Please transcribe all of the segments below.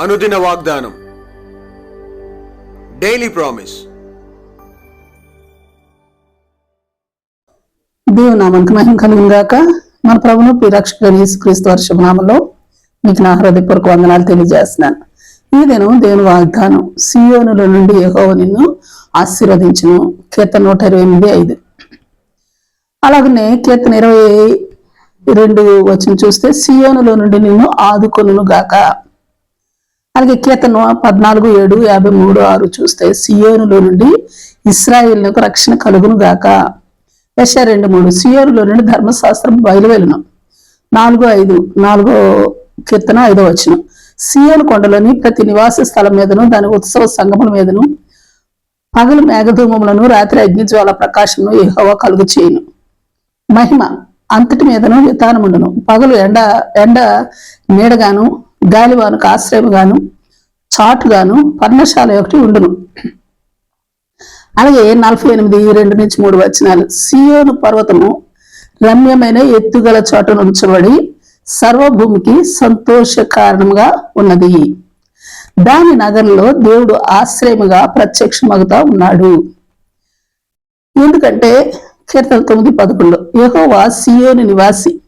అనుదిన వాగ్దానం. Daily promise దేవుని నామానికి మహిమ కలిగిన గాక. మన ప్రభును రక్షకుడు యేసుక్రీస్తు వర్షం నామంలో మీకు నా హృదయపూర్వక వందనాలు తెలియజేస్తున్నాను. ఈ దినం దేవుని వాగ్దానం సియోనుల నుండి యెహోవ నిన్ను ఆశీర్వదించును. కీర్తన నూట ఇరవై ఎనిమిది ఐదు. అలాగనే కీర్తన ఇరవై రెండు వచ్చిన చూస్తే సియోనులో నుండి నిన్ను ఆదుకొనును గాక. అలాగే కీర్తన పద్నాలుగు ఏడు యాభై మూడు ఆరు చూస్తే సియోనులో నుండి ఇస్రాయిల్కు రక్షణ కలుగును గాక. యశ రెండు మూడు. సియోనులో నుండి ధర్మశాస్త్రం బయలువెళ్ళను. నాలుగు ఐదు నాలుగో కీర్తన ఐదో వచ్చిన సియోను కొండలోని ప్రతి నివాస స్థలం మీదను దాని ఉత్సవ సంగముల మీదను పగలు మేఘధూమములను రాత్రి అగ్నిజ్వాల ప్రకాశమును ఏహోవా కలుగు చేయను. మహిమ అంతటి మీదను వితానముండును పగలు ఎండ ఎండ నీడగాను గాలివానకు ఆశ్రయముగాను చాటుగాను పర్ణశాల ఒకటి ఉండును. అలాగే నలభై ఎనిమిది రెండు నుంచి మూడు వచనాలు. సియోను పర్వతము రమ్యమైన ఎత్తుగల చోట ఉంచబడి సర్వభూమికి సంతోష కారణంగా ఉన్నది. దాని నగరంలో దేవుడు ఆశ్రయముగా ప్రత్యక్షమగుతా ఉన్నాడు. ఎందుకంటే కీర్తన తొమ్మిది పదకొండు. యహోవా సియోను నివాసి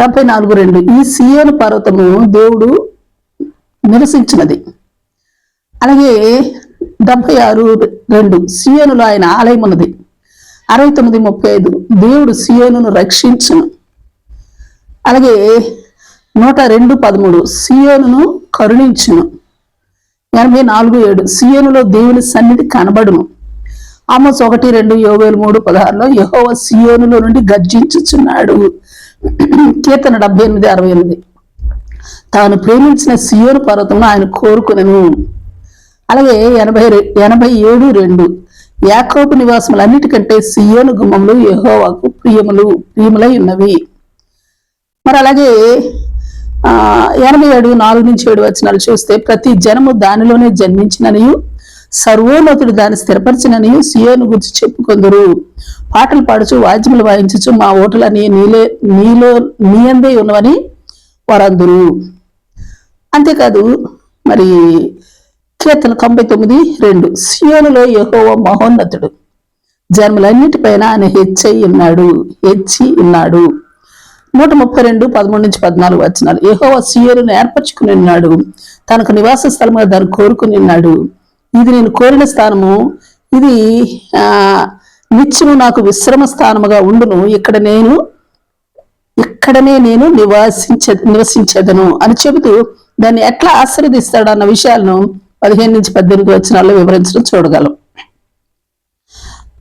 డెబ్బై నాలుగు రెండు. ఈ సియోను పర్వతము దేవుడు నివసించినది. అలాగే డెబ్బై ఆరు రెండు. సియోనులో ఆయన ఆలయం ఉన్నది. అరవై తొమ్మిది ముప్పై ఐదు. దేవుడు సియోను రక్షించును. అలాగే నూట రెండు పదమూడు. సియోనును కరుణించును. ఎనభై నాలుగు ఏడు. సియోనులో దేవుని సన్నిధి కనబడును. ఆమోస్ ఒకటి రెండు యోవేలు మూడు పదహారులో యహోవ సియోనులో నుండి గర్జించుచున్నాడు. కీర్తన డెబ్బై ఎనిమిది అరవై ఎనిమిది. తాను ప్రేమించిన సియోను పర్వతంలో ఆయన కోరుకునను. అలాగే ఎనభై రె- ఎనభై ఏడు రెండు. యాకోపు నివాసములన్నిటికంటే సియోను గుమ్మములు యెహోవాకు ప్రియములు ప్రియములై ఉన్నవి. మరి అలాగే ఎనభై ఏడు నాలుగు నుంచి ఏడు వచనాలు చూస్తే ప్రతి జనము దానిలోనే జన్మించిననియు. సర్వోన్నతుడు దాన్ని స్థిరపరిచినని సియోను గురించి చెప్పుకొందరు. పాటలు పాడుచు వాద్యములు వాయించచ్చు మా ఓటలని నీలే నీలో నీయందే ఉన్నవని వారందరూ. అంతేకాదు మరి కీర్తన తొంభై తొమ్మిది రెండు. సియోనులో యహోవ మహోన్నతుడు. జన్మలన్నిటిపైన ఆయన హెచ్చయి ఉన్నాడు హెచ్చి ఉన్నాడు. నూట ముప్పై రెండు పదమూడు నుంచి పద్నాలుగు వచ్చినారు యహోవ సియోను ఏర్పరచుకుని ఉన్నాడు. తనకు నివాస స్థలముగా దాన్ని కోరుకుని ఉన్నాడు. ఇది నేను కోరిన స్థానము. ఇది ఆ నిత్యము నాకు విశ్రమ స్థానముగా ఉండును. ఇక్కడ నేను ఇక్కడనే నేను నివాసించ నివసించదను అని చెబుతూ దాన్ని ఎట్లా ఆశీర్వదిస్తాడు అన్న విషయాలను పదిహేను నుంచి పద్దెనిమిది వచనాల్లో వివరించడం చూడగలం.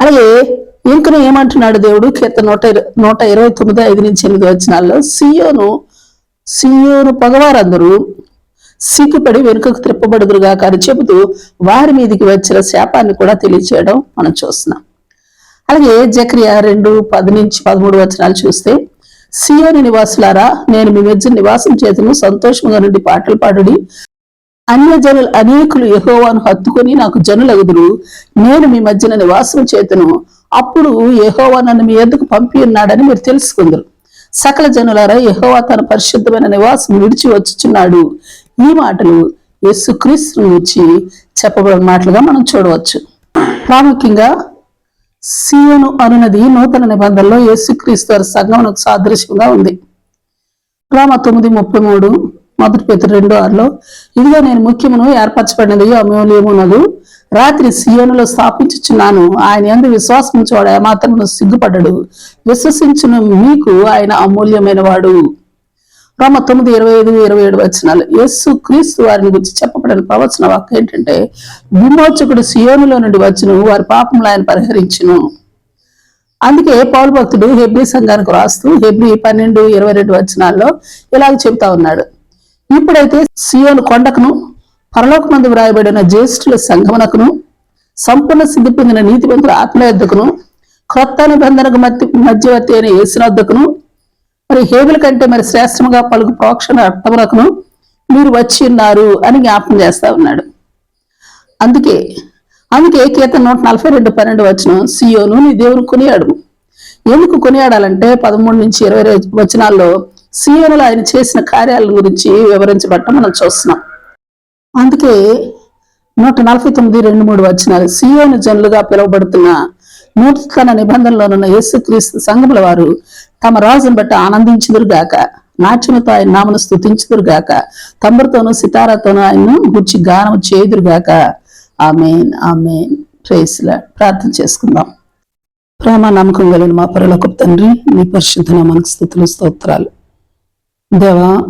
అలాగే ఇంకను ఏమంటున్నాడు దేవుడు? కీర్తన నూట ఇర- నూట ఇరవై తొమ్మిది ఐదు నుంచి ఎనిమిది వచనాల్లో సియోను సియోను పగవారందరూ సిగ్గుపడి వెనుకకు త్రిప్పబడుదురుగా కానీ చెబుతూ వారి మీదికి వచ్చిన శాపాన్ని కూడా తెలియచేయడం మనం చూస్తున్నాం. అలాగే జక్రియా రెండు పది నుంచి పదమూడు వచనాలు చూస్తే సియోని నివాసులారా నేను మీ మధ్య నివాసం చేతును సంతోషంగా నుండి పాటలు పాడుడి. అన్య జనులు అనేకులు యహోవాను హత్తుకొని నాకు జనులగుదురు. నేను మీ మధ్యన నివాసం చేతును. అప్పుడు యహోవా నన్ను మీ ఎందుకు పంపి ఉన్నాడని మీరు తెలుసుకుందరు. సకల జనులారా యహోవా తన పరిశుద్ధమైన నివాసం విడిచి వచ్చుచున్నాడు. ఈ మాటలు యేసుక్రీస్తు నుంచి చెప్పబడిన మాటలుగా మనం చూడవచ్చు. ప్రాముఖ్యంగా సీయను అనునది నూతన నిబంధనలో యేసుక్రీస్తు వారి సంగమనకు సాదృశ్యంగా ఉంది. రామ తొమ్మిది ముప్పై మూడు మొదటి పేతురు రెండు ఆరులో ఇదిగో నేను ముఖ్యమును ఏర్పరచబడినది అమూల్యమునదు రాత్రి సీయోనులో స్థాపించుచున్నాను. ఆయన ఎందు విశ్వాసం చూడ మాత్రం సిగ్గుపడ్డాడు విశ్వసించును మీకు ఆయన అమూల్యమైన వాడు. రోమ తొమ్మిది ఇరవై ఐదు ఇరవై ఏడు వచనాలు. యేసు క్రీస్తు వారిని గురించి చెప్పబడిన ప్రవచన వాక్యం ఏంటంటే విమోచకుడు సియోనులో నుండి వచ్చును వారి పాపములు ఆయన పరిహరించును. అందుకే పౌలు భక్తుడు హెబ్రి సంఘానికి రాస్తూ హెబ్రి పన్నెండు ఇరవై రెండు వచనాల్లో ఇలాగ చెబుతా ఉన్నాడు. ఇప్పుడైతే సియోను కొండకును పరలోకమందు వ్రాయబడిన జ్యేష్ఠుల సంఘమునకును సంపూర్ణ సిద్ధి పొందిన నీతివంతుల ఆత్మ యొద్దకును క్రొత్త నిబంధనకు మధ్య మధ్యవర్తి అయిన యేసునొద్దకును మరి హేబుల కంటే మరి శ్రేష్టముగా పలుకు ప్రోక్షణ అర్థములకును మీరు వచ్చి ఉన్నారు అని జ్ఞాపకం చేస్తా ఉన్నాడు. అందుకే అందుకే కీర్తన నూట నలభై రెండు పన్నెండు వచ్చిన సియోను నీ దేవుని కొనియాడు. ఎందుకు కొనియాడాలంటే పదమూడు నుంచి ఇరవై వచనాల్లో సియోనులో ఆయన చేసిన కార్యాల గురించి వివరించబట్టడం మనం చూస్తున్నాం. అందుకే నూట నలభై తొమ్మిది రెండు మూడు వచ్చినారు సియోను జనులుగా పిలువబడుతున్న నూతన నిబంధనలోనున్న యేసుక్రీస్తు సంఘముల వారు తమ రాజును బట్టి ఆనందించుదురుగాక నాట్యముతో ఆయన నామను స్థుతించుదురుగాక తంబురతోనూ సితారాతోనూ ఆయన్ను గుర్చి గానం చేయుదురుగాక ఆమెన్ ఆమెన్. ప్రేస్లా ప్రార్థన చేసుకుందాం. ప్రేమ నమ్మకం కలిగిన మా పరలోక తండ్రి నీ పరిశుద్ధ నామానికి స్థుతులు స్తోత్రాలు. దేవా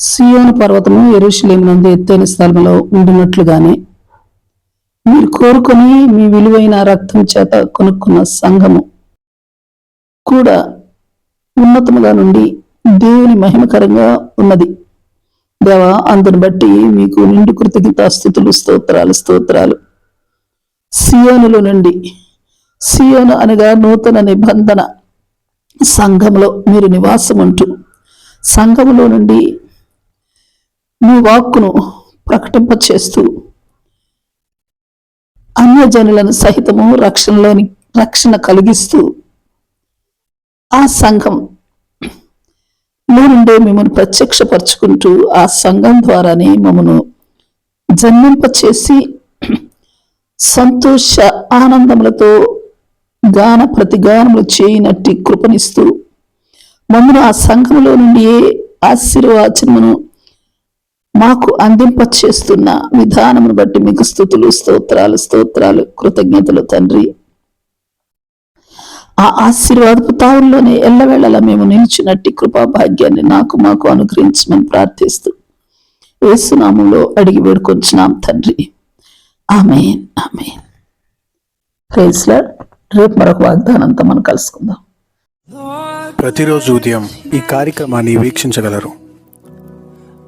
సియోను పర్వతము ఎరుషులేం నందు ఎత్తైన స్థలంలో ఉండినట్లుగానే మీరు కోరుకొని మీ విలువైన రక్తం చేత కొనుక్కున్న సంఘము కూడా ఉన్నతముగా నుండి దేవుని మహిమకరంగా ఉన్నది. దేవా అందుని బట్టి మీకు నిండు కృతజ్ఞత స్థుతులు స్తోత్రాలు స్తోత్రాలు. సియోనులో నుండి సియోను అనగా నూతన నిబంధన సంఘంలో మీరు నివాసం ఉంటూ సంఘములో నుండి మీ వాక్కును ప్రకటింప చేస్తూ అన్యజనులను సహితము రక్షణలోని రక్షణ కలిగిస్తూ ఆ సంఘం మీరుండే నుండే మిమ్మల్ని ప్రత్యక్షపరచుకుంటూ ఆ సంఘం ద్వారానే మమ్మను జన్మింప చేసి సంతోష ఆనందములతో గాన ప్రతిగానములు చేయనట్టి కృపనిస్తూ మమ్మను ఆ సంఘములో నుండి ఆశీర్వాచనమును మాకు అందింప చేస్తున్న విధానమును బట్టి మీకు స్థుతులు స్తోత్రాలు స్తోత్రాలు కృతజ్ఞతలు తండ్రి. ఆ ఆశీర్వాదపు తావుల్లోనే ఎల్లవేళలా మేము నిలిచినట్టి కృపా భాగ్యాన్ని నాకు మాకు అనుగ్రహించమని ప్రార్థిస్తూ వేసునామంలో అడిగి వేడుకొంచున్నాం తండ్రి. Amen amen. రేపు మరొక వాగ్దానంతో మనం కలుసుకుందాం. ప్రతిరోజు ఉదయం ఈ కార్యక్రమాన్ని వీక్షించగలరు.